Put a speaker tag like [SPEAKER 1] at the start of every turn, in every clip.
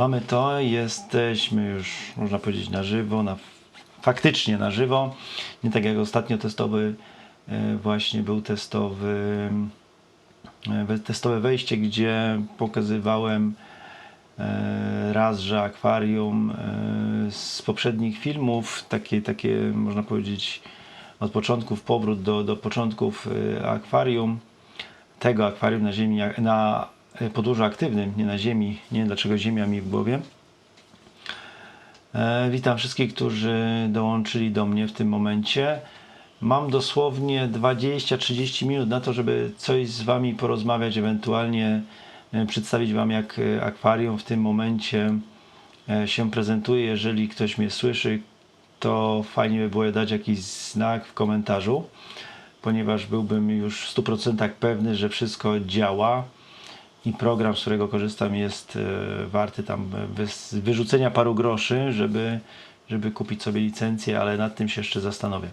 [SPEAKER 1] Mamy to, jesteśmy już, można powiedzieć, na żywo, na, faktycznie na żywo. Nie tak jak ostatnio testowy, e, właśnie był testowy, e, we- testowe wejście, gdzie pokazywałem e, raz, że akwarium z poprzednich filmów, takie, takie można powiedzieć od początków powrót do, do początków akwarium, tego akwarium na ziemi, na podłożu aktywnym, nie na ziemi, nie wiem dlaczego ziemia mi w głowie. E, Witam wszystkich, którzy dołączyli do mnie w tym momencie. Mam dosłownie 20-30 minut na to, żeby coś z Wami porozmawiać, ewentualnie e, przedstawić Wam, jak e, akwarium w tym momencie e, się prezentuje. Jeżeli ktoś mnie słyszy, to fajnie by było dać jakiś znak w komentarzu, ponieważ byłbym już w 100% pewny, że wszystko działa i program, z którego korzystam jest e, warty tam wys- wyrzucenia paru groszy, żeby, żeby kupić sobie licencję, ale nad tym się jeszcze zastanowię.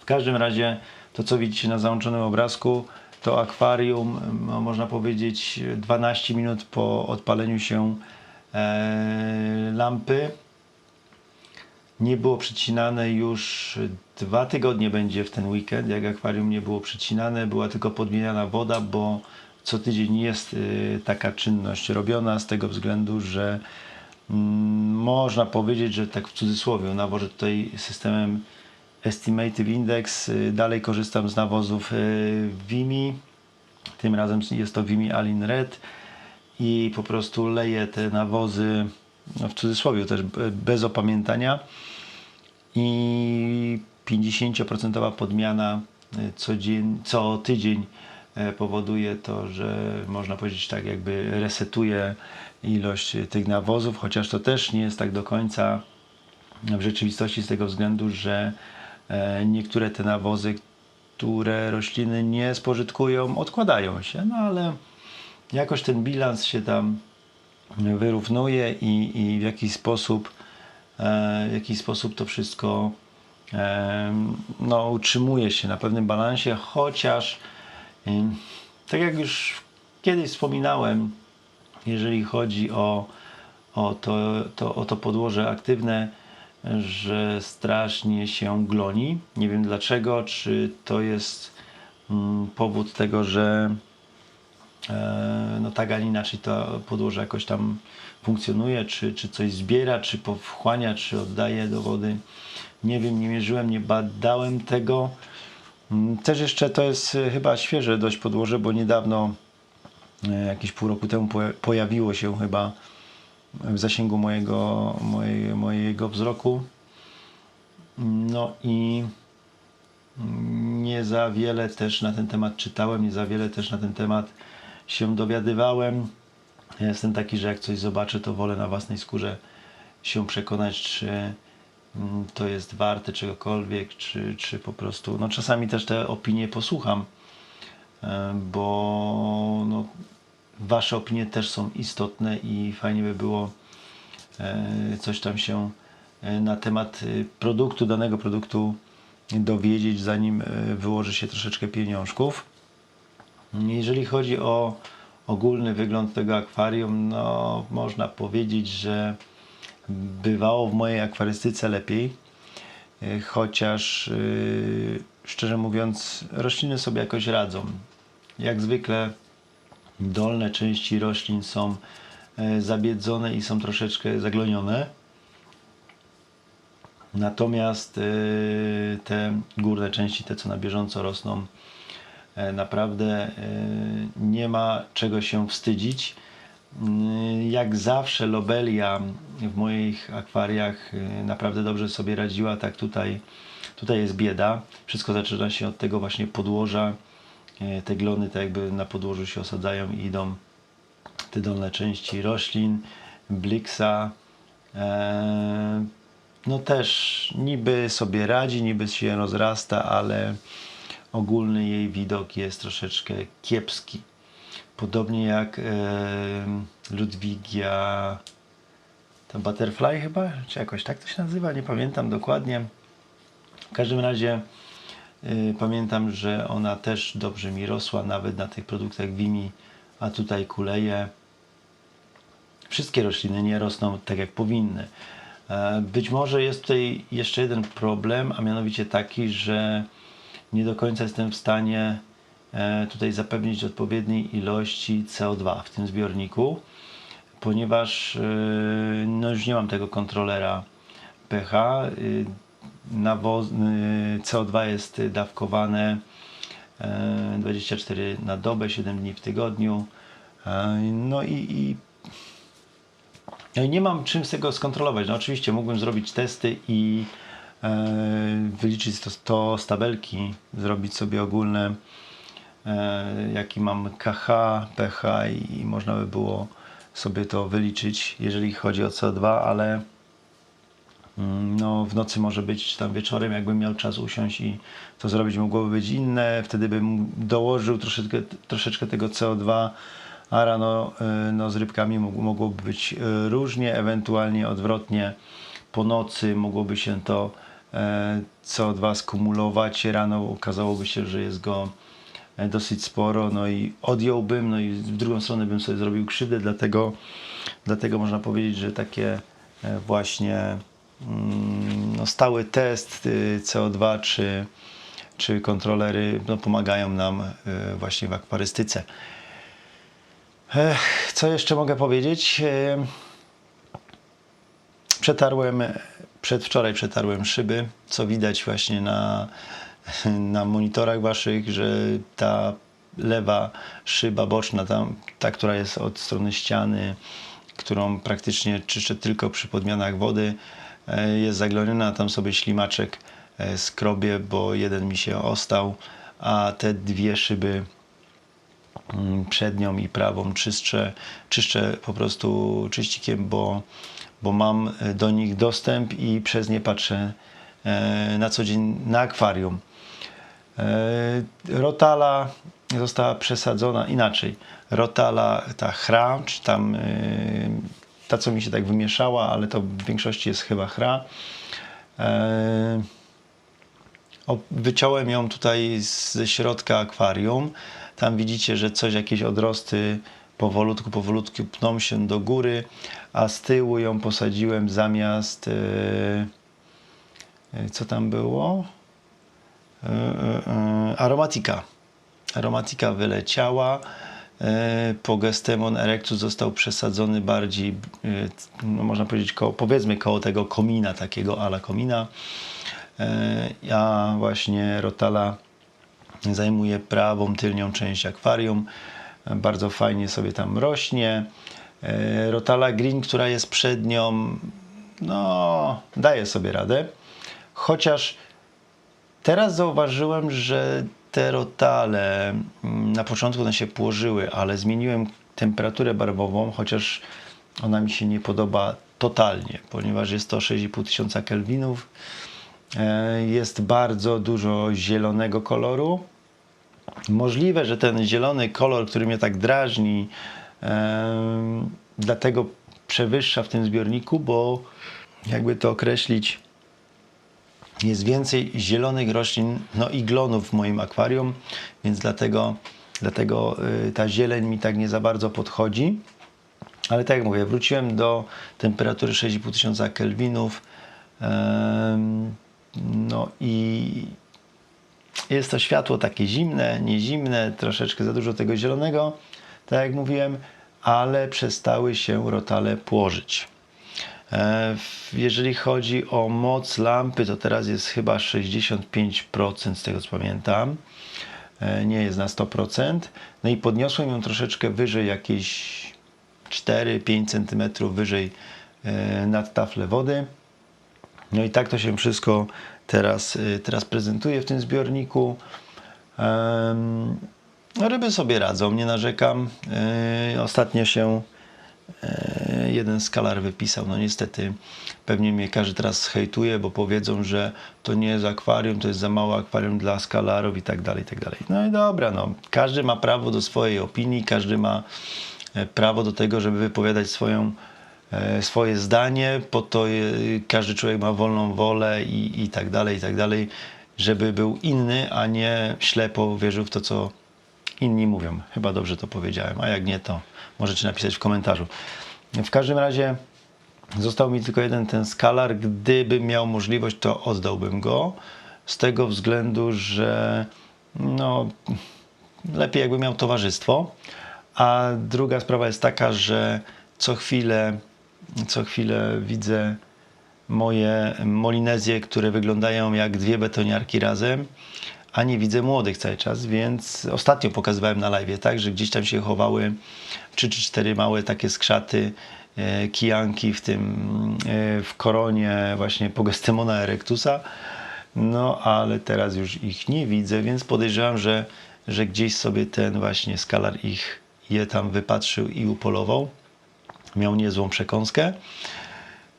[SPEAKER 1] W każdym razie to, co widzicie na załączonym obrazku, to akwarium, można powiedzieć 12 minut po odpaleniu się e, lampy. Nie było przycinane już dwa tygodnie będzie w ten weekend, jak akwarium nie było przycinane, była tylko podmieniana woda, bo co tydzień jest y, taka czynność robiona z tego względu, że mm, można powiedzieć, że tak w cudzysłowie, nawożę tutaj systemem Estimative Index, y, dalej korzystam z nawozów y, Vimi, tym razem jest to Vimi Alin Red i po prostu leję te nawozy, no w cudzysłowie też be- bez opamiętania. I 50% podmiana co, dzień, co tydzień powoduje to, że można powiedzieć tak jakby resetuje ilość tych nawozów, chociaż to też nie jest tak do końca w rzeczywistości z tego względu, że e, niektóre te nawozy, które rośliny nie spożytkują, odkładają się, no ale jakoś ten bilans się tam wyrównuje i, i w jakiś sposób e, w jakiś sposób to wszystko e, no, utrzymuje się na pewnym balansie, chociaż tak jak już kiedyś wspominałem, jeżeli chodzi o, o, to, to, o to podłoże aktywne, że strasznie się gloni. Nie wiem dlaczego, czy to jest mm, powód tego, że e, no tak, a inaczej to podłoże jakoś tam funkcjonuje, czy, czy coś zbiera, czy powchłania, czy oddaje do wody. Nie wiem, nie mierzyłem, nie badałem tego. Mm, Też jeszcze to jest e, chyba świeże dość podłoże, bo niedawno, e, jakieś pół roku temu poja- pojawiło się chyba w zasięgu mojego, mojego wzroku. No i nie za wiele też na ten temat czytałem, nie za wiele też na ten temat się dowiadywałem. Ja jestem taki, że jak coś zobaczę, to wolę na własnej skórze się przekonać, czy mm, to jest warte czegokolwiek, czy, czy po prostu. No czasami też te opinie posłucham, e, bo no, Wasze opinie też są istotne i fajnie by było e, coś tam się e, na temat produktu, danego produktu dowiedzieć, zanim wyłoży się troszeczkę pieniążków. Jeżeli chodzi o ogólny wygląd tego akwarium, no można powiedzieć, że bywało w mojej akwarystyce lepiej, e, chociaż e, szczerze mówiąc rośliny sobie jakoś radzą. Jak zwykle dolne części roślin są e, zabiedzone i są troszeczkę zaglonione. Natomiast te górne części, te co na bieżąco rosną, naprawdę nie ma czego się wstydzić. Mm, Jak zawsze lobelia w moich akwariach e, naprawdę dobrze sobie radziła, tak tutaj, tutaj jest bieda. Wszystko zaczyna się od tego właśnie podłoża. E, Te glony tak jakby na podłożu się osadzają i idą te dolne części roślin, bliksa. E, no też niby sobie radzi, niby się rozrasta, ale ogólny jej widok jest troszeczkę kiepski. Podobnie jak e, Ludwigia ta Butterfly chyba, czy jakoś tak to się nazywa, nie pamiętam dokładnie. W każdym razie y, pamiętam, że ona też dobrze mi rosła, nawet na tych produktach Vimi, a tutaj kuleje. wszystkie rośliny nie rosną tak jak powinny. E, Być może jest tutaj jeszcze jeden problem, a mianowicie taki, że nie do końca jestem w stanie tutaj zapewnić odpowiedniej ilości CO2 w tym zbiorniku, ponieważ e, no już nie mam tego kontrolera pH. y, Nawoz, y, CO2 jest dawkowane e, 24 na dobę, 7 dni w tygodniu. E, No i, i no i nie mam czym z tego skontrolować. No oczywiście mógłbym zrobić testy i e, wyliczyć to, to z tabelki, zrobić sobie ogólne, e, jaki mam KH, pH i można by było sobie to wyliczyć, jeżeli chodzi o CO2, ale mm, no, w nocy może być, czy tam wieczorem, jakbym miał czas usiąść i to zrobić, mogłoby być inne. Wtedy bym dołożył troszeczkę, troszeczkę tego CO2, a rano y, no, z rybkami mogłoby być y, różnie, ewentualnie odwrotnie. Po nocy mogłoby się to e, CO2 skumulować, rano okazałoby się, że jest go e, dosyć sporo, no i odjąłbym, no i w drugą stronę bym sobie zrobił krzywdę, dlatego, dlatego można powiedzieć, że takie e, właśnie mm, no, stały test y, CO2 czy, czy kontrolery no, pomagają nam y, właśnie w akwarystyce. Co jeszcze mogę powiedzieć? Em, Przetarłem, przedwczoraj przetarłem szyby, co widać właśnie na, na monitorach waszych, że ta lewa szyba boczna, tam, ta, która jest od strony ściany, którą praktycznie czyszczę tylko przy podmianach wody, e, jest zagloniona, tam sobie ślimaczek e, skrobie, bo jeden mi się ostał, a te dwie szyby mm, przednią i prawą czyszczę, czyszczę po prostu czyścikiem, bo, bo mam e, do nich dostęp i przez nie patrzę na co dzień na akwarium. E, Rotala została przesadzona inaczej. Rotala, ta chra, czy tam e, ta, co mi się tak wymieszała, ale to w większości jest chyba chra. E, wyciąłem ją tutaj ze środka akwarium. Tam widzicie, że coś, jakieś odrosty powolutku, powolutku pną się do góry, a z tyłu ją posadziłem zamiast. co tam było? E, e, e, aromatika. Aromatika wyleciała. Pogestemon erectus został przesadzony bardziej, no można powiedzieć, koło, powiedzmy koło tego komina, takiego ala komina. Ja właśnie Rotala zajmuje prawą tylnią część akwarium. Bardzo fajnie sobie tam rośnie. Rotala Green, która jest przed nią, no daje sobie radę. Chociaż Teraz zauważyłem, że te rotale mm, na początku one się płożyły, ale zmieniłem temperaturę barwową, chociaż ona mi się nie podoba totalnie, ponieważ jest to 6,5 tysiąca kelwinów. E, Jest bardzo dużo zielonego koloru. Możliwe, że ten zielony kolor, który mnie tak drażni, dlatego przewyższa w tym zbiorniku, bo jakby to określić, jest więcej zielonych roślin, no i glonów w moim akwarium, więc dlatego, dlatego y, ta zieleń mi tak nie za bardzo podchodzi. Ale tak jak mówię, wróciłem do temperatury 6,5 tysiąca kelwinów. Em, No i jest to światło takie zimne, nie zimne, troszeczkę za dużo tego zielonego, tak jak mówiłem, ale przestały się rotale płożyć. E, Jeżeli chodzi o moc lampy, to teraz jest chyba 65% z tego co pamiętam. E, Nie jest na 100%. No i podniosłem ją troszeczkę wyżej, jakieś 4-5 cm wyżej e, nad taflę wody. No i tak to się wszystko teraz, teraz prezentuje w tym zbiorniku. No ryby sobie radzą, nie narzekam. Ostatnio się jeden skalar wypisał. No niestety pewnie mnie każdy teraz hejtuje, bo powiedzą, że to nie jest akwarium, to jest za mało akwarium dla skalarów i tak dalej, i tak dalej. No i dobra, no. Każdy ma prawo do swojej opinii, każdy ma e, prawo do tego, żeby wypowiadać swoją e, swoje zdanie, po to e, każdy człowiek ma wolną wolę i, i tak dalej, i tak dalej, żeby był inny, a nie ślepo wierzył w to, co inni mówią. Chyba dobrze to powiedziałem, a jak nie, to możecie napisać w komentarzu. W każdym razie został mi tylko jeden ten skalar. Gdybym miał możliwość, to oddałbym go. Z tego względu, że no, lepiej jakby miał towarzystwo. A druga sprawa jest taka, że co chwilę, co chwilę widzę moje molinezje, które wyglądają jak dwie betoniarki razem, a nie widzę młodych cały czas, więc ostatnio pokazywałem na live, tak, że gdzieś tam się chowały trzy czy cztery małe takie skrzaty, e, kijanki w tym, e, w koronie właśnie Pogestemona erectusa, no ale teraz już ich nie widzę, więc podejrzewam, że, że gdzieś sobie ten właśnie skalar ich je tam wypatrzył i upolował. Miał niezłą przekąskę.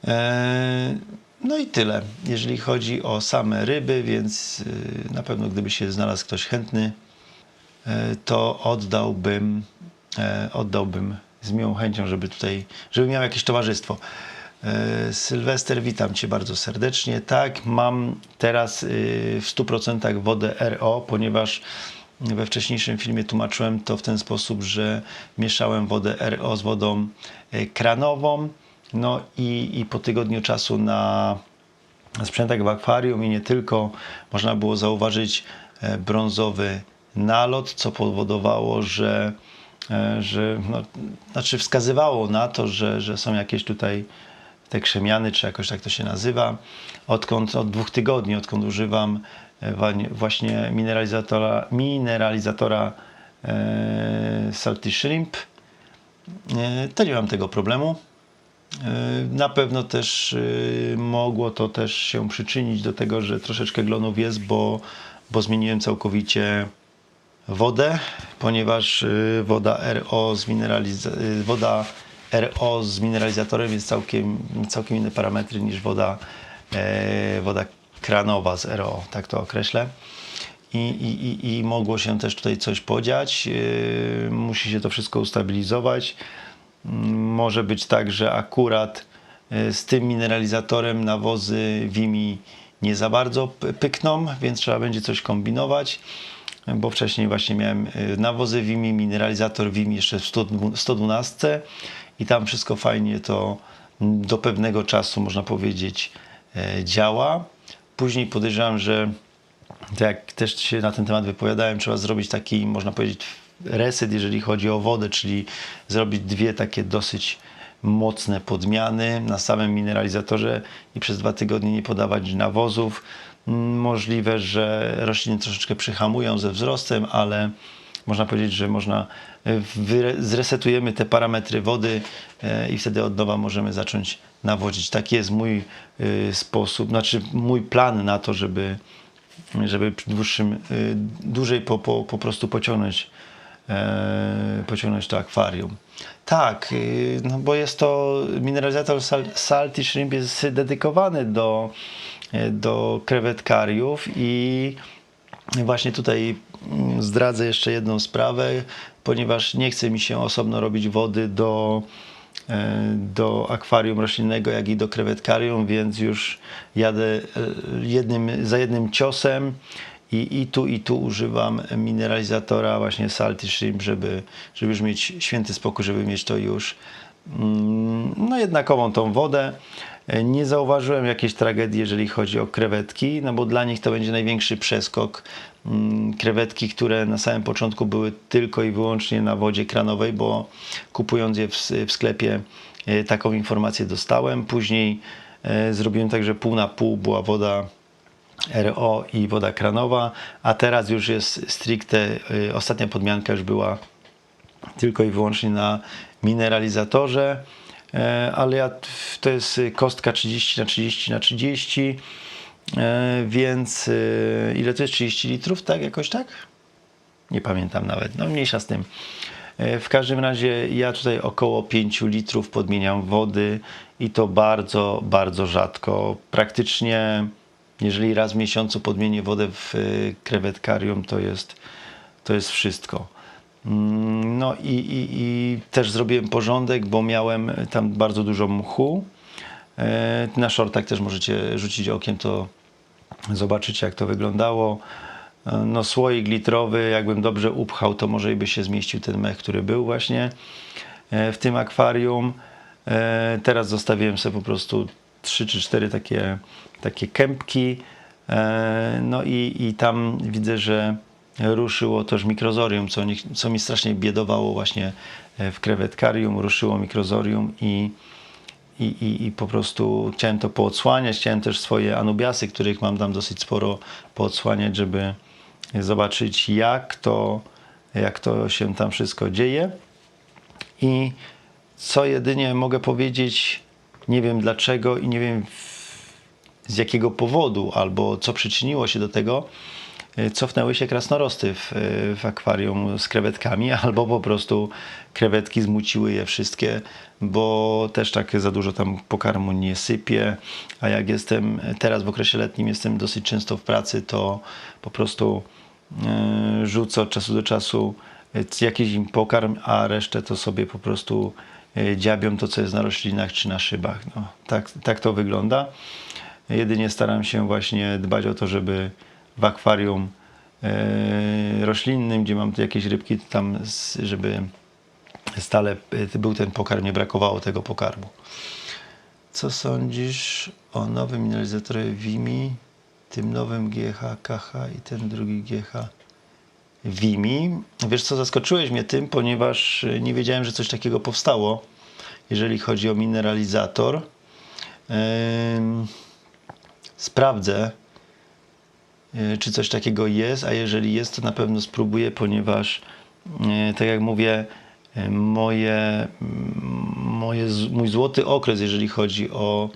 [SPEAKER 1] Eee, No i tyle, jeżeli chodzi o same ryby, więc y, na pewno gdyby się znalazł ktoś chętny, e, to oddałbym, e, oddałbym z miłą chęcią, żeby tutaj, żeby miał jakieś towarzystwo. Sylwester, witam Cię bardzo serdecznie. Tak, mam teraz y, w 100% wodę RO, ponieważ we wcześniejszym filmie tłumaczyłem to w ten sposób, że mieszałem wodę RO z wodą kranową. No i, i po tygodniu czasu na sprzętach w akwarium i nie tylko można było zauważyć e, brązowy nalot, co powodowało, że, e, że no, znaczy wskazywało na to, że, że są jakieś tutaj te krzemiany, czy jakoś tak to się nazywa. Odkąd, od dwóch tygodni, odkąd używam e, właśnie mineralizatora, mineralizatora e, Salty Shrimp, e, to nie mam tego problemu. E, Na pewno też e, mogło to też się przyczynić do tego, że troszeczkę glonów jest, bo, bo zmieniłem całkowicie wodę, ponieważ e, woda RO z, e, woda RO z mineralizatorem jest całkiem, całkiem inne parametry niż woda, woda kranowa z RO, tak to określę. I, i, i, mogło się też tutaj coś podziać. Musi się to wszystko ustabilizować. Może być tak, że akurat e, z tym mineralizatorem nawozy Wimi nie za bardzo pykną, więc trzeba będzie coś kombinować, bo wcześniej właśnie miałem e, nawozy Wimi, mineralizator Wimi jeszcze w 100 112 i tam wszystko fajnie to do pewnego czasu, można powiedzieć, e, działa. Później podejrzewam, że tak jak też się na ten temat wypowiadałem, trzeba zrobić taki, można powiedzieć, reset, jeżeli chodzi o wodę, czyli zrobić dwie takie dosyć mocne podmiany na samym mineralizatorze i przez dwa tygodnie nie podawać nawozów. Możliwe, że rośliny troszeczkę przyhamują ze wzrostem, ale można powiedzieć, że można e, zresetujemy te parametry wody e, i wtedy od nowa możemy zacząć nawodzić. Taki jest mój e, sposób, znaczy mój plan na to, żeby żeby dłuższym, dłużej po, po, po prostu pociągnąć, pociągnąć to akwarium. Tak, y, no bo jest to mineralizator sal, Salty Shrimp jest dedykowany do, e, do krewetkariów i właśnie tutaj mm, zdradzę jeszcze jedną sprawę, ponieważ nie chce mi się osobno robić wody do, e, do akwarium roślinnego, jak i do krewetkarium, więc już jadę e, jednym, za jednym ciosem i, i tu i tu używam mineralizatora właśnie Salty Shrimp, żeby, żeby już mieć święty spokój, żeby mieć to już mm, no jednakową tą wodę. Nie zauważyłem jakiejś tragedii, jeżeli chodzi o krewetki, no bo dla nich to będzie największy przeskok. Mm, Krewetki, które na samym początku były tylko i wyłącznie na wodzie kranowej, bo kupując je w sklepie e, taką informację dostałem. Później e, zrobiłem tak, że pół na pół była woda RO i woda kranowa, a teraz już jest stricte, y, ostatnia podmianka już była tylko i wyłącznie na mineralizatorze, e, ale ja, to jest kostka 30 na 30 na 30, e, więc y, ile to jest 30 litrów, tak jakoś tak? Nie pamiętam nawet, no mniejsza z tym. E, W każdym razie ja tutaj około 5 litrów podmieniam wody i to bardzo, bardzo rzadko. Praktycznie, jeżeli raz w miesiącu podmienię wodę w e, krewetkarium, to jest, to jest wszystko. Mm, No i, i, i też zrobiłem porządek, bo miałem tam bardzo dużo mchu. E, Na shortach też możecie rzucić okiem, to zobaczycie jak to wyglądało. No słoik litrowy, jakbym dobrze upchał, to może by się zmieścił ten mech, który był właśnie e, w tym akwarium. E, teraz zostawiłem sobie po prostu trzy czy cztery takie, takie kępki. E, no i, i tam widzę, że ruszyło też mikrozorium, co, nie, co mi strasznie biedowało właśnie e, w krewetkarium. Ruszyło mikrozorium i, i, i, i po prostu chciałem to poodsłaniać. Chciałem też swoje anubiasy, których mam tam dosyć sporo, poodsłaniać, żeby zobaczyć jak to, jak to się tam wszystko dzieje. I co jedynie mogę powiedzieć, nie wiem dlaczego i nie wiem z jakiego powodu, albo co przyczyniło się do tego, y, cofnęły się krasnorosty w, y, w akwarium z krewetkami, albo po prostu krewetki zmuciły je wszystkie, bo też tak za dużo tam pokarmu nie sypie, a jak jestem teraz w okresie letnim, jestem dosyć często w pracy, to po prostu y, rzucę od czasu do czasu jakiś im pokarm, a resztę to sobie po prostu dziabią to, co jest na roślinach czy na szybach. No, tak, tak to wygląda. Jedynie staram się właśnie dbać o to, żeby w akwarium e, roślinnym, gdzie mam tu jakieś rybki, tam, żeby stale e, był ten pokarm, nie brakowało tego pokarmu. Co sądzisz o nowym mineralizatorze Wimi, tym nowym GH, KH i ten drugi GH? Wimi. Wiesz co, zaskoczyłeś mnie tym, ponieważ e, nie wiedziałem, że coś takiego powstało, jeżeli chodzi o mineralizator. Sprawdzę, y, czy coś takiego jest, a jeżeli jest, to na pewno spróbuję, ponieważ y, tak jak mówię, moje, moje, mój złoty okres, jeżeli chodzi o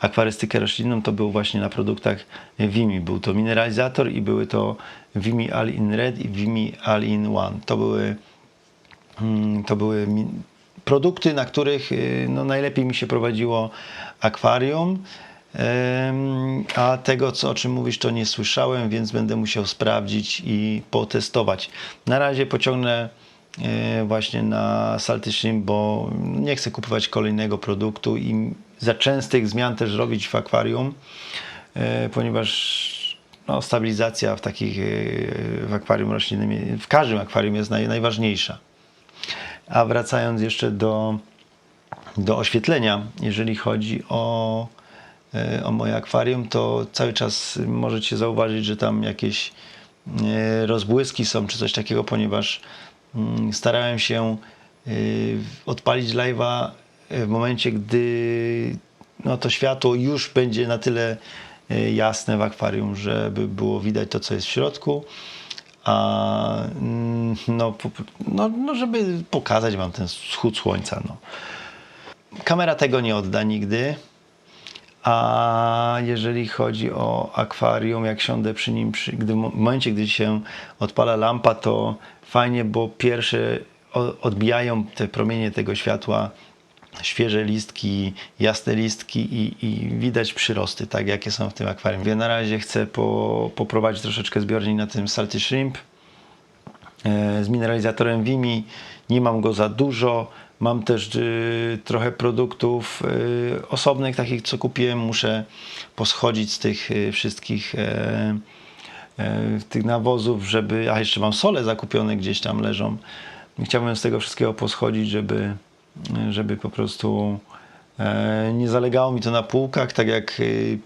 [SPEAKER 1] akwarystykę roślinną, to był właśnie na produktach Vimi. Był to mineralizator i były to Vimi All in Red i Vimi All in One. To były Mm, to były produkty, na których y, no, najlepiej mi się prowadziło akwarium. A tego, co, o czym mówisz, to nie słyszałem, więc będę musiał sprawdzić i potestować. Na razie pociągnę właśnie na Salty Shrimp, bo nie chcę kupować kolejnego produktu i za częstych zmian też robić w akwarium, e, ponieważ no, stabilizacja w takich e, w akwarium roślinnym, w każdym akwarium jest naj, najważniejsza. A wracając jeszcze do, do oświetlenia, jeżeli chodzi o, e, o moje akwarium, to cały czas możecie zauważyć, że tam jakieś e, rozbłyski są czy coś takiego, ponieważ starałem się e, odpalić live'a w momencie, gdy no, to światło już będzie na tyle e, jasne w akwarium, żeby było widać to, co jest w środku a mm, no, no, no żeby pokazać wam ten wschód słońca. No. Kamera tego nie odda nigdy. A jeżeli chodzi o akwarium, jak siądę przy nim, przy, gdy, w momencie, gdy się odpala lampa, to fajnie, bo pierwsze odbijają te promienie tego światła świeże listki, jasne listki i, i widać przyrosty, tak jakie są w tym akwarium. Ja na razie chcę po, poprowadzić troszeczkę zbiornik na tym Salty Shrimp e, z mineralizatorem Vimi. Nie mam go za dużo. Mam też y, trochę produktów y, osobnych, takich co kupiłem. Muszę poschodzić z tych y, wszystkich e, e, tych nawozów, żeby. A jeszcze mam sole zakupione gdzieś tam leżą. Chciałbym z tego wszystkiego poschodzić, żeby, żeby po prostu e, nie zalegało mi to na półkach, tak jak y,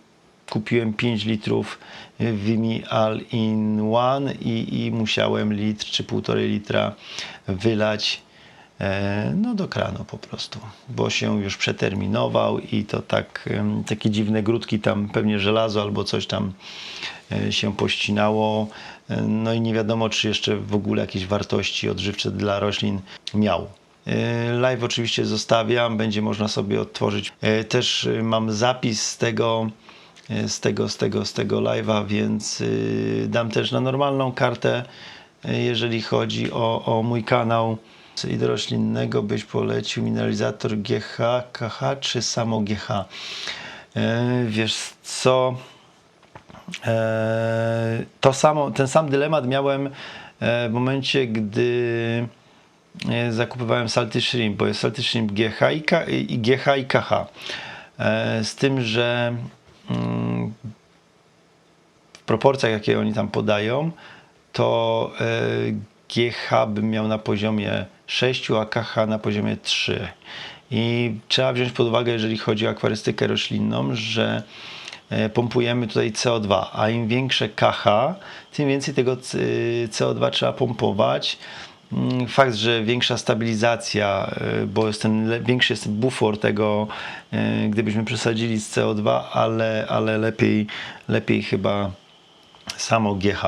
[SPEAKER 1] kupiłem 5 litrów Vimi All in One i, i musiałem litr czy półtorej litra wylać no do kranu po prostu, bo się już przeterminował i to tak takie dziwne grudki tam pewnie żelazo albo coś tam e, się pościnało E, no i nie wiadomo czy jeszcze w ogóle jakieś wartości odżywcze dla roślin miał. E, Live oczywiście zostawiam, będzie można sobie odtworzyć. E, Też e, mam zapis z tego, e, z tego, z tego, z tego live'a, więc dam też na normalną kartę, e, jeżeli chodzi o, o mój kanał. Do roślinnego byś polecił mineralizator GH, KH czy samo GH? E, Wiesz co? E, to samo, ten sam dylemat miałem e, w momencie, gdy e, zakupywałem salty shrimp, bo jest salty shrimp GH i, K, i GH i KH. E, Z tym, że mm, w proporcjach, jakie oni tam podają, to GH bym miał na poziomie 6, a KH na poziomie 3. I trzeba wziąć pod uwagę, jeżeli chodzi o akwarystykę roślinną, że e, pompujemy tutaj CO2, a im większe KH, tym więcej tego c- CO2 trzeba pompować. Mm, Fakt, że większa stabilizacja, e, bo jest ten większy jest bufor tego, e, gdybyśmy przesadzili z CO2, ale, ale lepiej, lepiej chyba samo GH.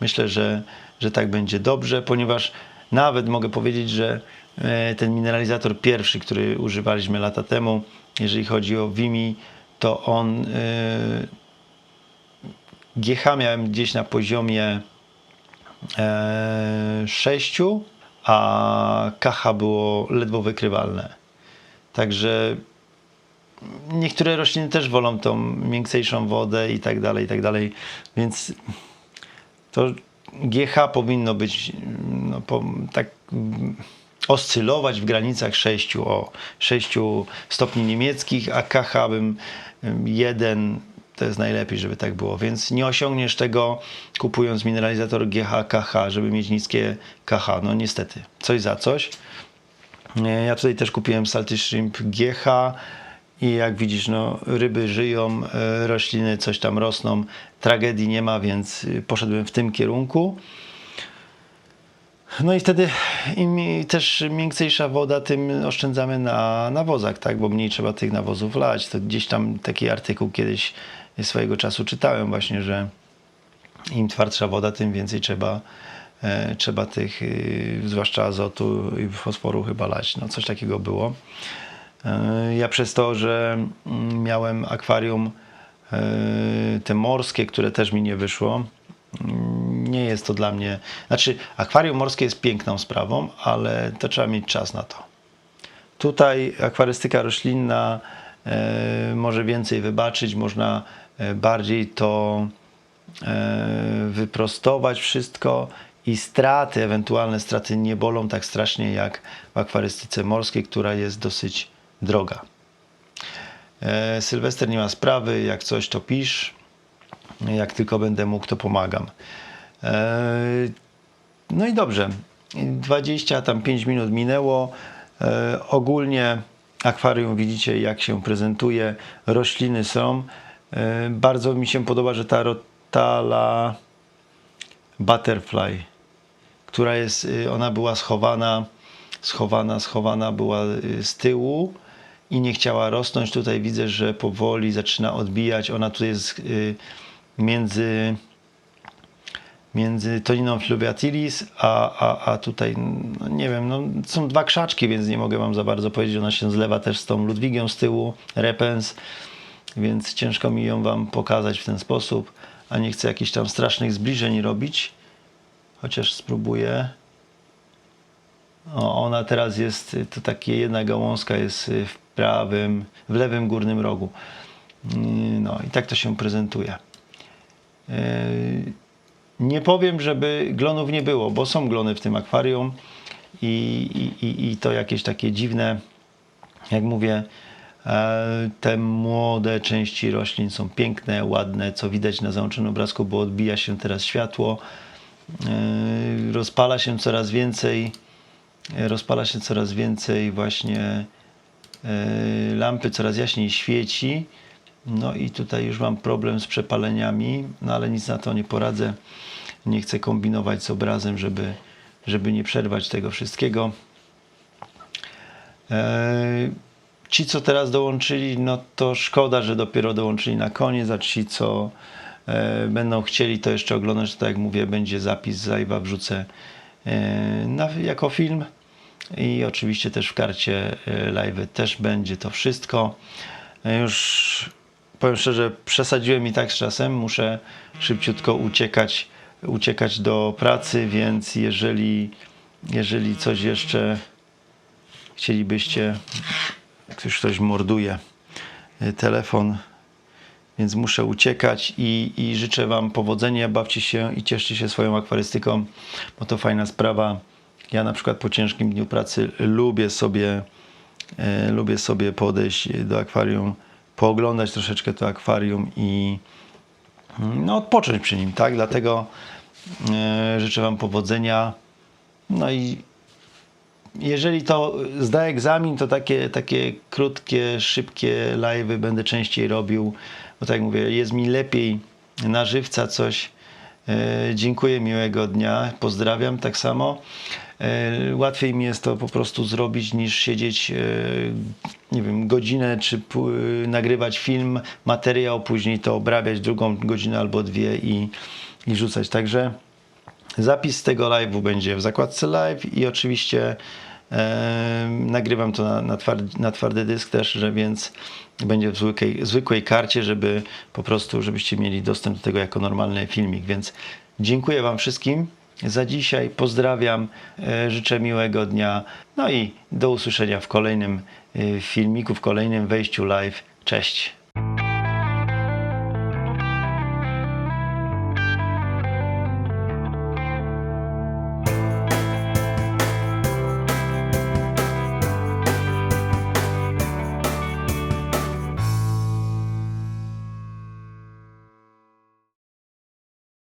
[SPEAKER 1] Myślę, że, że tak będzie dobrze, ponieważ nawet mogę powiedzieć, że e, ten mineralizator pierwszy, który używaliśmy lata temu, jeżeli chodzi o Wimi, to on e, GH miałem gdzieś na poziomie e, 6, a KH było ledwo wykrywalne. Także niektóre rośliny też wolą tą mięksejszą wodę i tak dalej, i tak dalej, więc to GH powinno być no, po, tak mm, oscylować w granicach 6, o 6 stopni niemieckich, a KH bym 1 to jest najlepiej, żeby tak było. Więc nie osiągniesz tego kupując mineralizator GH, KH, żeby mieć niskie KH. No niestety, coś za coś. Nie, Ja tutaj też kupiłem Salty Shrimp GH i jak widzisz, no, ryby żyją, e, rośliny coś tam rosną, tragedii nie ma, więc y, poszedłem w tym kierunku. No i wtedy im też mięksejsza woda, tym oszczędzamy na nawozach, tak? Bo mniej trzeba tych nawozów lać. To gdzieś tam taki artykuł kiedyś swojego czasu czytałem właśnie, że im twardsza woda, tym więcej trzeba, e, trzeba tych, y, zwłaszcza azotu i fosforu chyba lać. No coś takiego było. E, Ja przez to, że mm, miałem akwarium e, te morskie, które też mi nie wyszło, mm, nie jest to dla mnie. Znaczy, akwarium morskie jest piękną sprawą, ale to trzeba mieć czas na to. Tutaj akwarystyka roślinna e, może więcej wybaczyć, można bardziej to wyprostować wszystko i straty, ewentualne straty nie bolą tak strasznie jak w akwarystyce morskiej, która jest dosyć droga. E, Sylwester nie ma sprawy, jak coś to pisz, jak tylko będę mógł, to pomagam. E, No i dobrze, 20 tam 5 minut minęło. E, Ogólnie akwarium widzicie jak się prezentuje, rośliny są. Bardzo mi się podoba, że ta rotala butterfly, która jest, y, ona była schowana, schowana, schowana była y, z tyłu i nie chciała rosnąć. Tutaj widzę, że powoli zaczyna odbijać. Ona tu jest y, między między Toniną fluviatilis, a, a, a tutaj, no nie wiem, no, są dwa krzaczki, więc nie mogę wam za bardzo powiedzieć. Ona się zlewa też z tą Ludwigiem z tyłu, repens, więc ciężko mi ją wam pokazać w ten sposób, a nie chcę jakichś tam strasznych zbliżeń robić, chociaż spróbuję. O, ona teraz jest, to takie jedna gałązka jest w prawym, w lewym górnym rogu. Yy, No i tak to się prezentuje. Yy, Nie powiem, żeby glonów nie było, bo są glony w tym akwarium i, i, i, to jakieś takie dziwne, jak mówię, e, te młode części roślin są piękne, ładne, co widać na załączonym obrazku, bo odbija się teraz światło, E, rozpala się coraz więcej, e, rozpala się coraz więcej właśnie e, lampy, coraz jaśniej świeci. No i tutaj już mam problem z przepaleniami, no ale nic na to nie poradzę. Nie chcę kombinować z obrazem, żeby, żeby nie przerwać tego wszystkiego. Eee, Ci, co teraz dołączyli, no to szkoda, że dopiero dołączyli na koniec, a ci, co e, będą chcieli to jeszcze oglądać, to tak jak mówię, będzie zapis z live'a, wrzucę e, jako film i oczywiście też w karcie e, live też będzie to wszystko. E, Już powiem szczerze, przesadziłem i tak z czasem, muszę szybciutko uciekać, uciekać do pracy, więc jeżeli, jeżeli coś jeszcze chcielibyście, już ktoś morduje y, telefon, więc muszę uciekać i, i życzę Wam powodzenia, bawcie się i cieszcie się swoją akwarystyką, bo to fajna sprawa. Ja na przykład po ciężkim dniu pracy lubię sobie, e, lubię sobie podejść do akwarium, pooglądać troszeczkę to akwarium i mm, no, odpocząć przy nim, tak? Dlatego e, życzę Wam powodzenia. No i jeżeli to zda egzamin, to takie, takie krótkie, szybkie live'y będę częściej robił, bo tak jak mówię, jest mi lepiej na żywca coś. E, dziękuję, miłego dnia, pozdrawiam tak samo. E, łatwiej mi jest to po prostu zrobić niż siedzieć, e, nie wiem, godzinę czy pół, nagrywać film, materiał, później to obrabiać drugą godzinę albo dwie i, i rzucać. Także Zapis tego live'u będzie w zakładce live i oczywiście e, nagrywam to na, na, na twardy dysk też, że więc będzie w zwykłej, zwykłej karcie, żeby po prostu, żebyście mieli dostęp do tego jako normalny filmik. Więc dziękuję Wam wszystkim za dzisiaj. Pozdrawiam, e, życzę miłego dnia. No i do usłyszenia w kolejnym e, filmiku, w kolejnym wejściu live. Cześć.